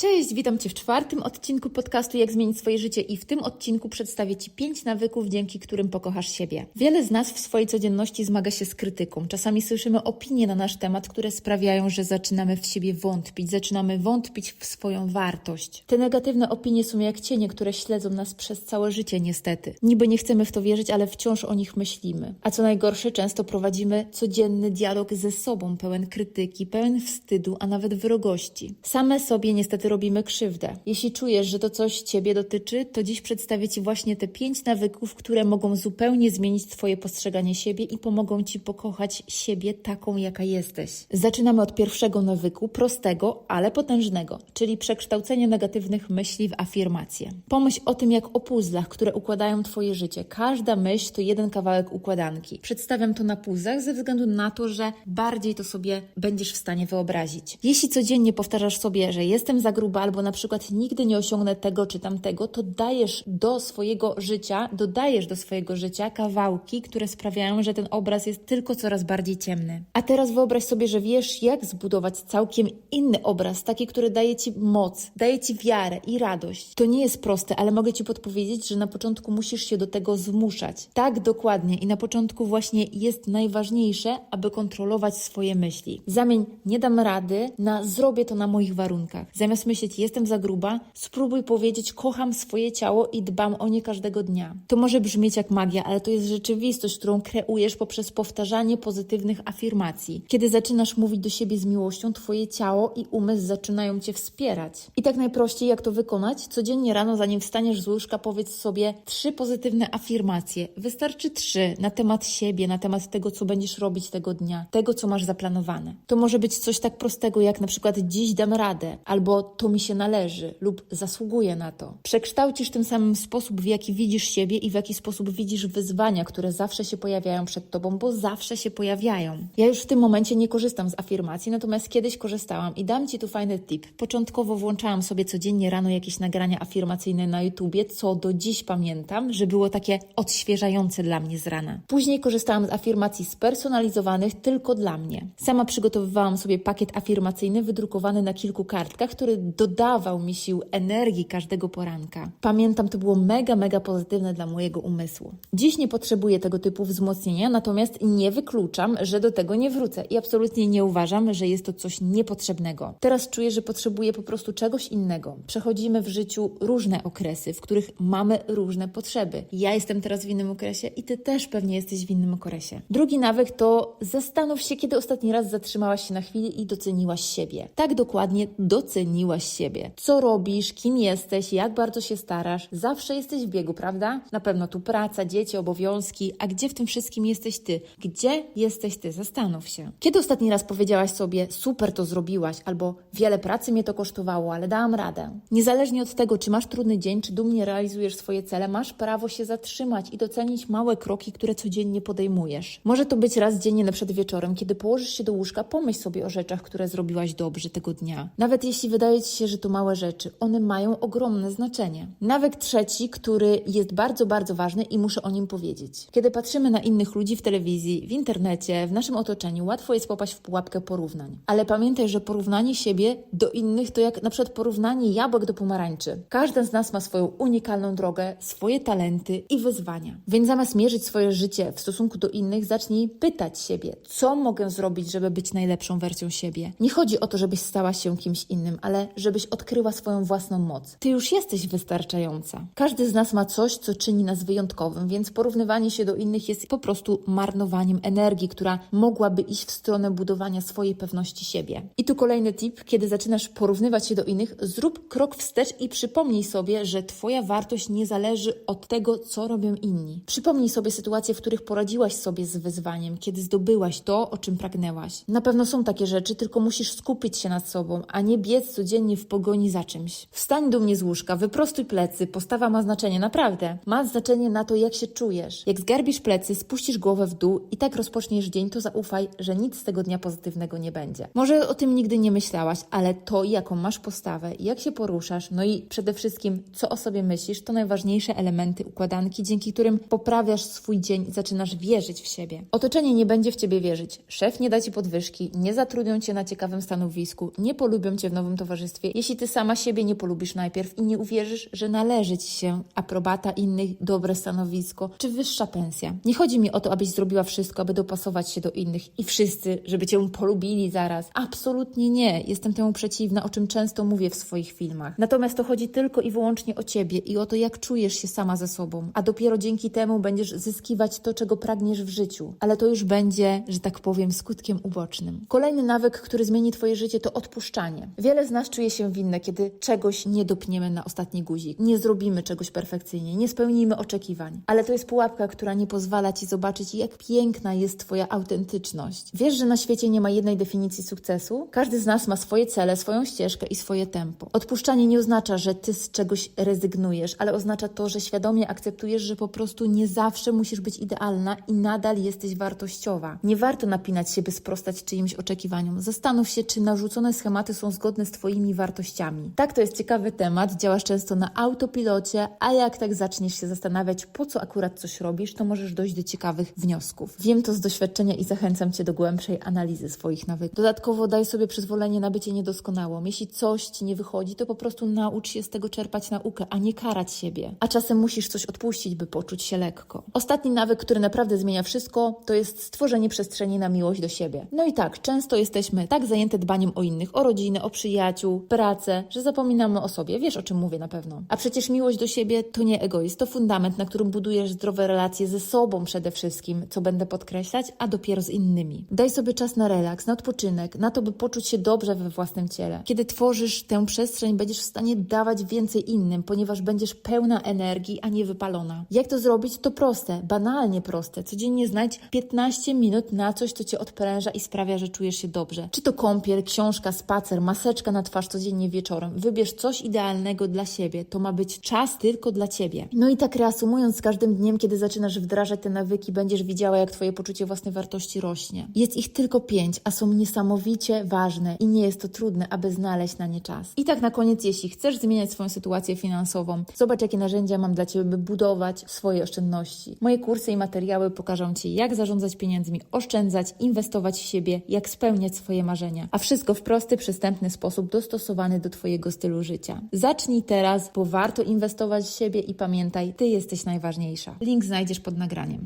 Cześć, witam Cię w czwartym odcinku podcastu Jak zmienić swoje życie i w tym odcinku przedstawię Ci pięć nawyków, dzięki którym pokochasz siebie. Wiele z nas w swojej codzienności zmaga się z krytyką. Czasami słyszymy opinie na nasz temat, które sprawiają, że zaczynamy w siebie wątpić, zaczynamy wątpić w swoją wartość. Te negatywne opinie są jak cienie, które śledzą nas przez całe życie niestety. Niby nie chcemy w to wierzyć, ale wciąż o nich myślimy. A co najgorsze, często prowadzimy codzienny dialog ze sobą, pełen krytyki, pełen wstydu, a nawet wrogości. Same sobie niestety robimy krzywdę. Jeśli czujesz, że to coś Ciebie dotyczy, to dziś przedstawię Ci właśnie te pięć nawyków, które mogą zupełnie zmienić Twoje postrzeganie siebie i pomogą Ci pokochać siebie taką, jaka jesteś. Zaczynamy od pierwszego nawyku, prostego, ale potężnego, czyli przekształcenie negatywnych myśli w afirmacje. Pomyśl o tym jak o puzzlach, które układają Twoje życie. Każda myśl to jeden kawałek układanki. Przedstawiam to na puzzlach ze względu na to, że bardziej to sobie będziesz w stanie wyobrazić. Jeśli codziennie powtarzasz sobie, że jestem za gruba albo na przykład nigdy nie osiągnę tego czy tamtego, to dajesz do swojego życia, dodajesz do swojego życia kawałki, które sprawiają, że ten obraz jest tylko coraz bardziej ciemny. A teraz wyobraź sobie, że wiesz, jak zbudować całkiem inny obraz, taki, który daje ci moc, daje ci wiarę i radość. To nie jest proste, ale mogę ci podpowiedzieć, że na początku musisz się do tego zmuszać. Tak, dokładnie. I na początku właśnie jest najważniejsze, aby kontrolować swoje myśli. Zamień nie dam rady na zrobię to na moich warunkach. Zamiast myśleć jestem za gruba, spróbuj powiedzieć kocham swoje ciało i dbam o nie każdego dnia. To może brzmieć jak magia, ale to jest rzeczywistość, którą kreujesz poprzez powtarzanie pozytywnych afirmacji. Kiedy zaczynasz mówić do siebie z miłością, twoje ciało i umysł zaczynają cię wspierać. I tak najprościej jak to wykonać? Codziennie rano, zanim wstaniesz z łóżka, powiedz sobie trzy pozytywne afirmacje. Wystarczy trzy na temat siebie, na temat tego, co będziesz robić tego dnia, tego, co masz zaplanowane. To może być coś tak prostego, jak na przykład dziś dam radę, albo to mi się należy, lub zasługuję na to. Przekształcisz tym samym sposób, w jaki widzisz siebie i w jaki sposób widzisz wyzwania, które zawsze się pojawiają przed tobą, bo zawsze się pojawiają. Ja już w tym momencie nie korzystam z afirmacji, natomiast kiedyś korzystałam i dam ci tu fajny tip. Początkowo włączałam sobie codziennie rano jakieś nagrania afirmacyjne na YouTubie, co do dziś pamiętam, że było takie odświeżające dla mnie z rana. Później korzystałam z afirmacji spersonalizowanych tylko dla mnie. Sama przygotowywałam sobie pakiet afirmacyjny wydrukowany na kilku kartkach, który dodawał mi sił, energii każdego poranka. Pamiętam, to było mega, mega pozytywne dla mojego umysłu. Dziś nie potrzebuję tego typu wzmocnienia, natomiast nie wykluczam, że do tego nie wrócę i absolutnie nie uważam, że jest to coś niepotrzebnego. Teraz czuję, że potrzebuję po prostu czegoś innego. Przechodzimy w życiu różne okresy, w których mamy różne potrzeby. Ja jestem teraz w innym okresie i ty też pewnie jesteś w innym okresie. Drugi nawyk to zastanów się, kiedy ostatni raz zatrzymałaś się na chwilę i doceniłaś siebie. Tak dokładnie doceniłaś siebie. Co robisz, kim jesteś, jak bardzo się starasz. Zawsze jesteś w biegu, prawda? Na pewno tu praca, dzieci, obowiązki, a gdzie w tym wszystkim jesteś ty? Gdzie jesteś ty? Zastanów się. Kiedy ostatni raz powiedziałaś sobie, super to zrobiłaś, albo wiele pracy mnie to kosztowało, ale dałam radę. Niezależnie od tego, czy masz trudny dzień, czy dumnie realizujesz swoje cele, masz prawo się zatrzymać i docenić małe kroki, które codziennie podejmujesz. Może to być raz dziennie, na przykład wieczorem, kiedy położysz się do łóżka, pomyśl sobie o rzeczach, które zrobiłaś dobrze tego dnia. Nawet jeśli wydaje ci się, że to małe rzeczy, one mają ogromne znaczenie. Nawyk trzeci, który jest bardzo, bardzo ważny i muszę o nim powiedzieć. Kiedy patrzymy na innych ludzi w telewizji, w internecie, w naszym otoczeniu, łatwo jest popaść w pułapkę porównań. Ale pamiętaj, że porównanie siebie do innych to jak na przykład porównanie jabłek do pomarańczy. Każdy z nas ma swoją unikalną drogę, swoje talenty i wyzwania. Więc zamiast mierzyć swoje życie w stosunku do innych, zacznij pytać siebie, co mogę zrobić, żeby być najlepszą wersją siebie. Nie chodzi o to, żebyś stała się kimś innym, ale żebyś odkryła swoją własną moc. Ty już jesteś wystarczająca. Każdy z nas ma coś, co czyni nas wyjątkowym, więc porównywanie się do innych jest po prostu marnowaniem energii, która mogłaby iść w stronę budowania swojej pewności siebie. I tu kolejny tip, kiedy zaczynasz porównywać się do innych, zrób krok wstecz i przypomnij sobie, że Twoja wartość nie zależy od tego, co robią inni. Przypomnij sobie sytuacje, w których poradziłaś sobie z wyzwaniem, kiedy zdobyłaś to, o czym pragnęłaś. Na pewno są takie rzeczy, tylko musisz skupić się nad sobą, a nie biec codziennie w pogoni za czymś. Wstań dumnie z łóżka, wyprostuj plecy, postawa ma znaczenie, naprawdę. Ma znaczenie na to, jak się czujesz. Jak zgarbisz plecy, spuścisz głowę w dół i tak rozpoczniesz dzień, to zaufaj, że nic z tego dnia pozytywnego nie będzie. Może o tym nigdy nie myślałaś, ale to, jaką masz postawę, jak się poruszasz, no i przede wszystkim, co o sobie myślisz, to najważniejsze elementy układanki, dzięki którym poprawiasz swój dzień i zaczynasz wierzyć w siebie. Otoczenie nie będzie w ciebie wierzyć. Szef nie da ci podwyżki, nie zatrudnią cię na ciekawym stanowisku, nie polubią cię w nowym towarzystwie towarzystwie, jeśli ty sama siebie nie polubisz najpierw i nie uwierzysz, że należy ci się aprobata innych, dobre stanowisko czy wyższa pensja. Nie chodzi mi o to, abyś zrobiła wszystko, aby dopasować się do innych i wszyscy, żeby cię polubili zaraz. Absolutnie nie. Jestem temu przeciwna, o czym często mówię w swoich filmach. Natomiast to chodzi tylko i wyłącznie o ciebie i o to, jak czujesz się sama ze sobą. A dopiero dzięki temu będziesz zyskiwać to, czego pragniesz w życiu. Ale to już będzie, że tak powiem, skutkiem ubocznym. Kolejny nawyk, który zmieni twoje życie, to odpuszczanie. Wiele z nas czuje się winne, kiedy czegoś nie dopniemy na ostatni guzik. Nie zrobimy czegoś perfekcyjnie, nie spełnimy oczekiwań. Ale to jest pułapka, która nie pozwala ci zobaczyć, jak piękna jest twoja autentyczność. Wiesz, że na świecie nie ma jednej definicji sukcesu? Każdy z nas ma swoje cele, swoją ścieżkę i swoje tempo. Odpuszczanie nie oznacza, że ty z czegoś rezygnujesz, ale oznacza to, że świadomie akceptujesz, że po prostu nie zawsze musisz być idealna i nadal jesteś wartościowa. Nie warto napinać się, by sprostać czyimś oczekiwaniom. Zastanów się, czy narzucone schematy są zgodne z twoimi wartościami. Tak, to jest ciekawy temat, działasz często na autopilocie, a jak tak zaczniesz się zastanawiać, po co akurat coś robisz, to możesz dojść do ciekawych wniosków. Wiem to z doświadczenia i zachęcam cię do głębszej analizy swoich nawyków. Dodatkowo daj sobie przyzwolenie na bycie niedoskonałą. Jeśli coś ci nie wychodzi, to po prostu naucz się z tego czerpać naukę, a nie karać siebie. A czasem musisz coś odpuścić, by poczuć się lekko. Ostatni nawyk, który naprawdę zmienia wszystko, to jest stworzenie przestrzeni na miłość do siebie. No i tak, często jesteśmy tak zajęte dbaniem o innych, o rodzinę, o przyjaciół, pracę, że zapominamy o sobie. Wiesz, o czym mówię na pewno. A przecież miłość do siebie to nie egoizm, to fundament, na którym budujesz zdrowe relacje ze sobą przede wszystkim, co będę podkreślać, a dopiero z innymi. Daj sobie czas na relaks, na odpoczynek, na to, by poczuć się dobrze we własnym ciele. Kiedy tworzysz tę przestrzeń, będziesz w stanie dawać więcej innym, ponieważ będziesz pełna energii, a nie wypalona. Jak to zrobić? To proste, banalnie proste. Codziennie znajdź 15 minut na coś, co cię odpręża i sprawia, że czujesz się dobrze. Czy to kąpiel, książka, spacer, maseczka na twarz codziennie wieczorem. Wybierz coś idealnego dla siebie. To ma być czas tylko dla ciebie. No i tak reasumując, z każdym dniem, kiedy zaczynasz wdrażać te nawyki, będziesz widziała, jak twoje poczucie własnej wartości rośnie. Jest ich tylko pięć, a są niesamowicie ważne i nie jest to trudne, aby znaleźć na nie czas. I tak na koniec, jeśli chcesz zmieniać swoją sytuację finansową, zobacz, jakie narzędzia mam dla ciebie, by budować swoje oszczędności. Moje kursy i materiały pokażą ci, jak zarządzać pieniędzmi, oszczędzać, inwestować w siebie, jak spełniać swoje marzenia. A wszystko w prosty, przystępny sposób dostosowany do twojego stylu życia. Zacznij teraz, bo warto inwestować w siebie i pamiętaj, ty jesteś najważniejsza. Link znajdziesz pod nagraniem.